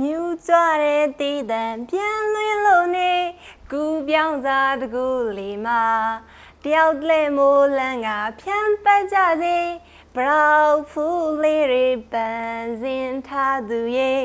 မြူကြတဲ့တည်တံပြန်လွင်လို့နေကူပြောင်းစားတကူလေးမှာတယောက်လဲမိုးလန်းကဖြန့်ပတ်ကြစေဘရောက်ဖူးလေးတွေပန်းစင်ထားသူရဲ့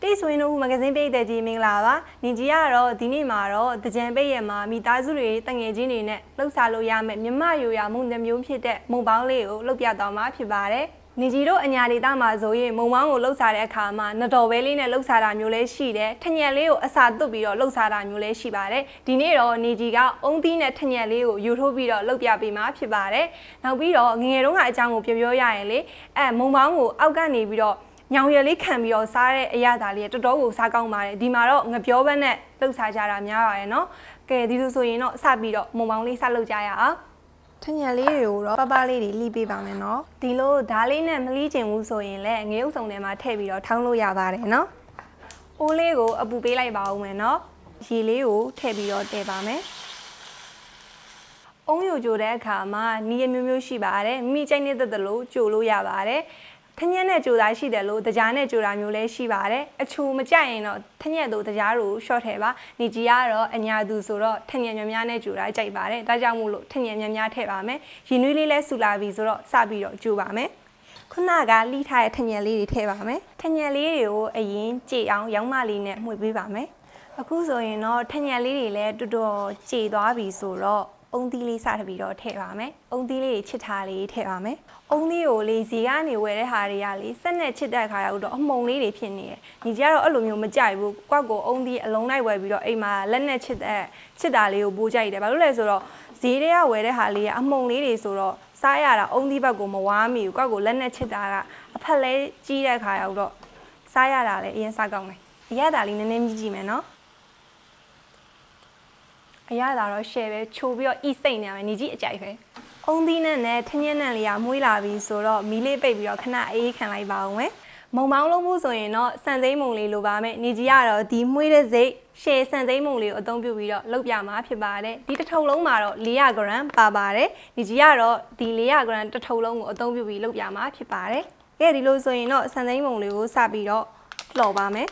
တိတ်ဆွေးနွေးမှုမဂဇင်းပိတ်တဲ့ကြီးမင်္ဂလာပါ။ညီကြီးကတော့ဒီနေ့မှာတော့တကြံပိတ်ရမှာမိသားစုတွေတငယ်ချင်းတွေနဲ့လှုပ်ရှားလို့ရမယ်မြမရိုရာမှုတစ်မျိုးဖြစ်တဲ့မုံပေါင်းလေးကိုလှုပ်ပြသွားမှာဖြစ်ပါတယ်။ ညီကြီးတို့အညာဒေတာမှာဆိုရင်မုံပေါင်းကိုလှုပ်ရှားတဲ့အခါမှာနတော်ပဲလေးနဲ့လှုပ်ရှားတာမျိုးလည်းရှိတယ်။ထညက်လေးကိုအစာသွတ်ပြီးတော့လှုပ်ရှားတာမျိုးလည်းရှိပါတယ်။ဒီနေ့တော့ညီကြီးကအုံသီးနဲ့ထညက်လေးကိုယူထိုးပြီးတော့လှုပ်ပြပေးမှာဖြစ်ပါတယ်။နောက်ပြီးတော့ငငယ်တုန်းကအကြောင်းကိုပြောပြောရရင်လေအဲမုံပေါင်းကိုအောက်ကနေပြီးတော့ညောင်ရည်လေးခံပြီးတော့စားတဲ့အရာသားလေးကတော်တော်ကိုစားကောင်းပါတယ်ဒီမှာတော့ငပြောဘက်နဲ့လှုပ်စားကြတာများပါတယ်နော်ကဲဒီလိုဆိုရင်တော့စပြီးတော့မုံပေါင်းလေးစလှုပ်ကြရအောင် ထညက်လေးတွေကိုတော့ပပလေးတွေလှီးပေးပါမယ်နော်ဒီလိုဓားလေးနဲ့မလှီးချင်ဘူးဆိုရင်လည်းငရုပ်စုံထဲမှာထည့်ပြီးတော့ထောင်းလို့ရပါတယ်နော်အိုးလေးကိုအပူပေးလိုက်ပါဦးမယ်နော်ရေလေးကိုထည့်ပြီးတော့တည်ပါမယ်အုံးယူကြိုတဲ့အခါမှာနီးရမျိုးမျိုးရှိပါတယ်မိမိကြိုက်နေတဲ့တလို့ကြိုလို့ရပါတယ် ထညက်နဲ့ကြိုတာရှိတယ်လို့တကြားနဲ့ကြိုတာမျိုးလည်းရှိပါတယ်အချူမကြိုက်ရင်တော့ထညက်တို့တကြားတို့ short ထဲပါနေကြီးကတော့အညာသူဆိုတော့ထညက်များများနဲ့ကြိုတာကြိုက်ပါတယ်ဒါကြောင့်မို့လို့ထညက်များများထည့်ပါမယ်ရင်နွေးလေးလည်းဆူလာပြီဆိုတော့စပြီးတော့ကြိုပါမယ်ခုနကလိထားတဲ့ထညက်လေးတွေထည့်ပါမယ်ထညက်လေးတွေကိုအရင်ကြိအောင်ရောင်းမလေးနဲ့မှွေပေးပါမယ်အခုဆိုရင်တော့ထညက်လေးတွေလည်းတော်တော်ကြေသွားပြီဆိုတော့ အုံသီးလေးစထပြီးတော့ထည့်ပါမယ်။အုံသီးလေးတွေချစ်ထားလေးထည့်ပါမယ်။အုံသီးကိုလေဇီကနေဝယ်တဲ့ဟာတွေကလေစက်နဲ့ချစ်တဲ့ခါရောက်တော့အမှုံလေးတွေဖြစ်နေတယ်။ညီကြီးကတော့အဲ့လိုမျိုးမကြိုက်ဘူး။ကွက်ကိုအုံသီးအလုံးလိုက်ဝယ်ပြီးတော့အိမ်မှာလက်နဲ့ချစ်တဲ့ချစ်တာလေးကိုပိုးကြိုက်တယ်။ဘာလို့လဲဆိုတော့ဇီတွေကဝယ်တဲ့ဟာလေးကအမှုံလေးတွေဆိုတော့စားရတာအုံသီးဘက်ကိုမဝါမိဘူး။ကွက်ကိုလက်နဲ့ချစ်တာကအဖက်လဲကြီးတဲ့ခါရောက်တော့စားရတာလည်းအရင်စားကောင်းတယ်။အရသာလေးနည်းနည်းမြည်ကြည့်မယ်နော်။ အရသာတော့ share ပဲချိုးပြီးတော့ e စိတ်နေရမယ်ညီကြီးအကြိုက်ပဲအုံသီးနဲ့နဲ့ထင်းညက်နဲ့လေးကမွေးလာပြီဆိုတော့မီးလေးပိတ်ပြီးတော့ခဏအေးခံလိုက်ပါအောင်မယ်မုံမောင်းလုံးမှုဆိုရင်တော့စံသိမ်းမုံလေးလိုပါမယ်ညီကြီးကတော့ဒီမွေးတဲ့စိတ်ရှယ်စံသိမ်းမုံလေးကိုအသုံးပြုပြီးတော့လုပ်ပြမှာဖြစ်ပါတယ်ဒီတစ်ထုပ်လုံးမှာတော့400 g ပါပါတယ်ညီကြီးကတော့ဒီ400 g တစ်ထုပ်လုံးကိုအသုံးပြုပြီးလုပ်ပြမှာဖြစ်ပါတယ်ကဲဒီလိုဆိုရင်တော့စံသိမ်းမုံလေးကိုစပြီးတော့လှော်ပါမယ်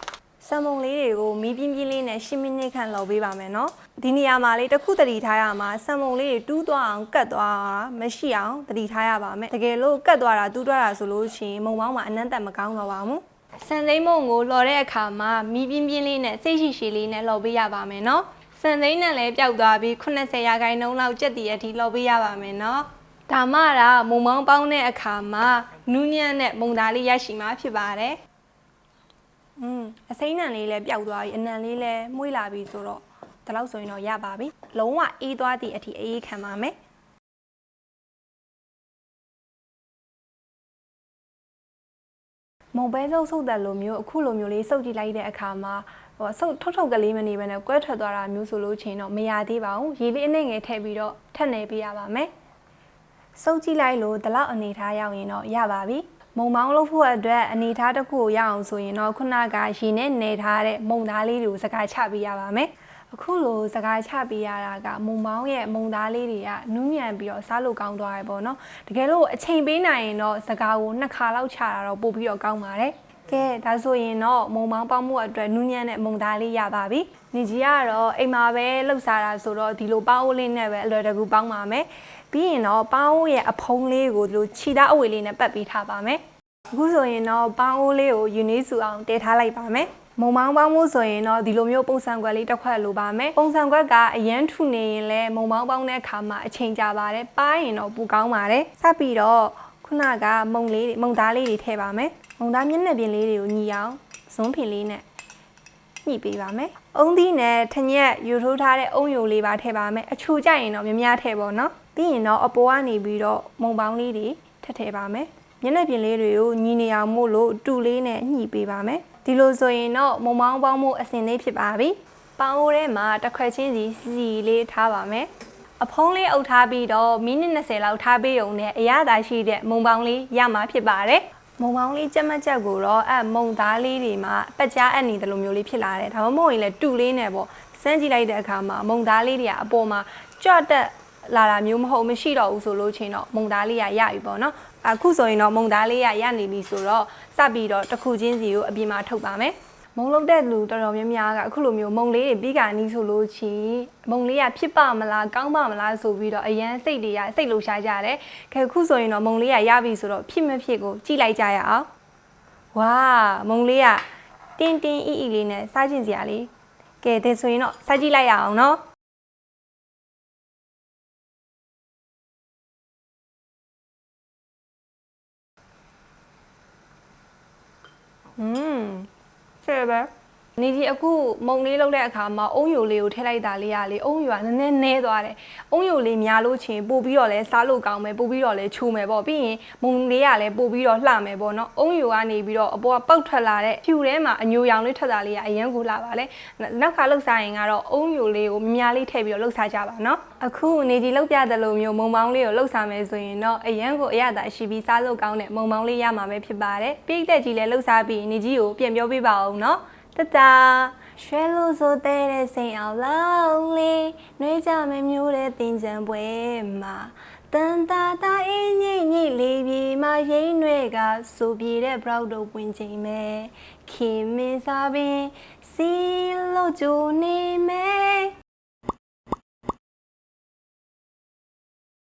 ဆံမုံလေးတွေကိုမီးပြင်းပြင်းလေးနဲ့10မိနစ်ခန့်လောက်ပေးပါမယ်နော်ဒီနေရာမှာလေးတစ်ခုတတိထားရမှာဆံမုံလေးတွေတူးသွားအောင်ကတ်သွားတာမရှိအောင်တတိထားရပါမယ်တကယ်လို့ကတ်သွားတာတူးသွားတာဆိုလို့ရှိရင်မုံပေါင်းမှာအနံ့တက်မကောင်းတော့ပါဘူးဆန်သိမ်းမုံကိုလော်တဲ့အခါမှာမီးပြင်းပြင်းလေးနဲ့စိတ်ရှိရှိလေးနဲ့လော်ပေးရပါမယ်နော်ဆန်သိမ်းနဲ့လည်းပျောက်သွားပြီး80ရာခိုင်နှုန်းလောက်ကြက်တည်အထိလော်ပေးရပါမယ်နော်ဒါမှတာမုံမောင်းပေါင်းတဲ့အခါမှာနူးညံ့တဲ့မုံသားလေးရရှိမှာဖြစ်ပါတယ် อืมအစိမ့်နံလေးလည်းပျောက်သွားပြီအနံလေးလည်းမှုေးလာပြီဆိုတော့ဒီလောက်ဆိုရင်တော့ရပါပြီလုံးဝအေးသွားသည့်အထိအေးခံပါမယ်မုံပဲစုပ်စုပ်တယ်လိုမျိုးအခုလိုမျိုးလေးစုပ်ကြည့်လိုက်တဲ့အခါမှာဟိုဆုပ်ထုတ်ထုတ်ကလေးမနေဘဲနဲ့ကွဲထွက်သွားတာမျိုးဆိုလို့ချင်းတော့မရသေးပါဘူးရေလေးအနှဲ့ငယ်ထည့်ပြီးတော့ထပ်နေပေးရပါမယ်စုပ်ကြည့်လိုက်လို့ဒီလောက်အနေထားရောက်ရင်တော့ရပါပြီ မုံမောင်းလို့ဖို့အတွက်အနေထားတစ်ခုကိုရအောင်ဆိုရင်တော့ခုနကရေနဲ့နေထားတဲ့မုံသားလေးတွေကိုစကားချပေးရပါမယ်အခုလိုစကားချပေးရတာကမုံမောင်းရဲ့မုံသားလေးတွေကနူးညံ့ပြီးတော့စားလို့ကောင်းသွားရပေါ့နော်တကယ်လို့အချိန်ပေးနိုင်ရင်တော့စကားကိုနှစ်ခါလောက်ချတာတော့ပို့ပြီးတော့ကောင်းပါတယ် ကဲဒါဆိုရင်တော့မုံမောင်းပေါင်းမှုအတွက်နူးညံ့တဲ့မုံသားလေးရပါပြီ။နေကြီးကတော့အိမ်မှာပဲလှုပ်ရှားတာဆိုတော့ဒီလိုပေါင်းအိုးလေးနဲ့ပဲအလွယ်တကူပေါင်းပါမယ်။ပြီးရင်တော့ပေါင်းအိုးရဲ့အဖုံးလေးကိုဒီလိုခြိသားအဝေလေးနဲ့ပတ်ပြီးထားပါမယ်။အခုဆိုရင်တော့ပေါင်းအိုးလေးကိုယူနီစုအောင်တည်ထားလိုက်ပါမယ်။မုံမောင်းပေါင်းမှုဆိုရင်တော့ဒီလိုမျိုးပုံစံကွက်လေးတစ်ခွက်လိုပါမယ်ပုံစံကွက်ကအရန်ထူနေရင်လည်းမုံမောင်းပေါင်းတဲ့အခါမှာအချိန်ကြာပါတယ်ပါရင်တော့ပူကောင်းပါတယ်စပ်ပြီးတော့ ခုနကမုံလေးတွေမုံသားလေးတွေထည့်ပါမယ်မုံသားမျက်နှာပြင်လေးတွေကိုညီအောင်ဇွန်းဖင်လေးနဲ့ညှိပေးပါမယ်အုံသီးနဲ့ထညက်ယူထိုးထားတဲ့အုံယိုလေးပါထည့်ပါမယ်အချိုကြရင်တော့များများထည့်ပါတော့ပြီးရင်တော့အပေါ်ကနေပြီးတော့မုံပေါင်းလေးတွေထည့်ထည့်ပါမယ်မျက်နှာပြင်လေးတွေကိုညီနေအောင်မို့လို့တူလေးနဲ့ညှိပေးပါမယ်ဒီလိုဆိုရင်တော့မုံမောင်းပေါင်းမှုအစင်လေးဖြစ်ပါပြီပေါင်းအိုးထဲမှာတစ်ခွက်ချင်းစီစီလေးထားပါမယ် အဖုံးလေးအုပ်ထားပြီးတော့မိနစ်20လောက်ထားပေးုံနဲ့အရသာရှိတဲ့မုံပေါင်းလေးရမှာဖြစ်ပါတယ်မုံပေါင်းလေးကြက်မကြက်ကိုတော့အဲ့မုံသားလေးတွေမှာပက်ကြားအပ်နေတယ်လို့မျိုးလေးဖြစ်လာတယ်ဒါမှမဟုတ်ရင်လည်းတူလေးနဲ့ပေါ့စမ်းကြည့်လိုက်တဲ့အခါမှာမုံသားလေးတွေကအပေါ်မှာကြွတ်တက်လာတာမျိုးမဟုတ်မရှိတော့ဘူးဆိုလို့ချင်းတော့မုံသားလေးရရပြီပေါ့နော်အခုဆိုရင်တော့မုံသားလေးရရနေပြီဆိုတော့စပြီးတော့တစ်ခုချင်းစီကိုအပြင်မှာထုတ်ပါမယ် မုံလုံးတဲ့လူတော်တော်များများကအခုလိုမျိုးမုံလေးတွေပြီးကာနီးဆိုလို့ချင်းမုံလေးကဖြစ်ပါမလားကောင်းပါမလားဆိုပြီးတော့အရန်စိတ်တွေကစိတ်လှရှားကြတယ်ခဲအခုဆိုရင်တော့မုံလေးကရပြီဆိုတော့ဖြစ်မဖြစ်ကိုကြည့်လိုက်ကြရအောင်ဝါမုံလေးကတင်းတင်းအီအီလေးနဲ့စားကျင်စရာလေးကဲဒါဆိုရင်တော့စားကြည့်လိုက်ရအောင်နော်อืม ဆယ်ပဲ နေကြီးအခုမုံလေးလောက်တဲ့အခါမှာအုံယိုလေးကိုထည့်လိုက်တာလေးရလေအုံယိုကနည်းနည်းနဲသွားတယ်အုံယိုလေးများလို့ချင်းပို့ပြီးတော့လဲစားလို့ကောင်းမယ်ပို့ပြီးတော့လဲချိုးမယ်ပေါ့ပြီးရင်မုံလေးကလည်းပို့ပြီးတော့လှမယ်ပေါ့နော်အုံယိုကနေပြီးတော့အပေါ်ကပောက်ထွက်လာတဲ့ဖြူထဲမှာအညိုရောင်လေးထွက်တာလေးကအရင်ကိုလာပါလေနောက်ခါလောက်စားရင်ကတော့အုံယိုလေးကိုများများလေးထည့်ပြီးတော့လှုပ်စားကြပါနော်အခုနေကြီးလောက်ပြတယ်လို့မျိုးမုံမောင်းလေးကိုလှုပ်စားမယ်ဆိုရင်တော့အရင်ကိုအရသာရှိပြီးစားလို့ကောင်းတဲ့မုံမောင်းလေးရမှာပဲဖြစ်ပါတယ်ပြိတ်သက်ကြီးလည်းလှုပ်စားပြီးနေကြီးကိုပြန်ပြောပြပါအောင်နော် တတရွှဲလို့ဆိုတဲ့တဲ့စိန်အောင်လုံးလေးနှွေးကြမမျိုးတဲ့တင်ကြံပွဲမှာတန်တာတာအင်းကြီးကြီးလေးပြေမှာရိမ့်တွေကစူပြေတဲ့ proud တို့ဝင်ချိန်မဲ့ခင်မင်းစားပင်စီလို့ဂျိုနေမဲ့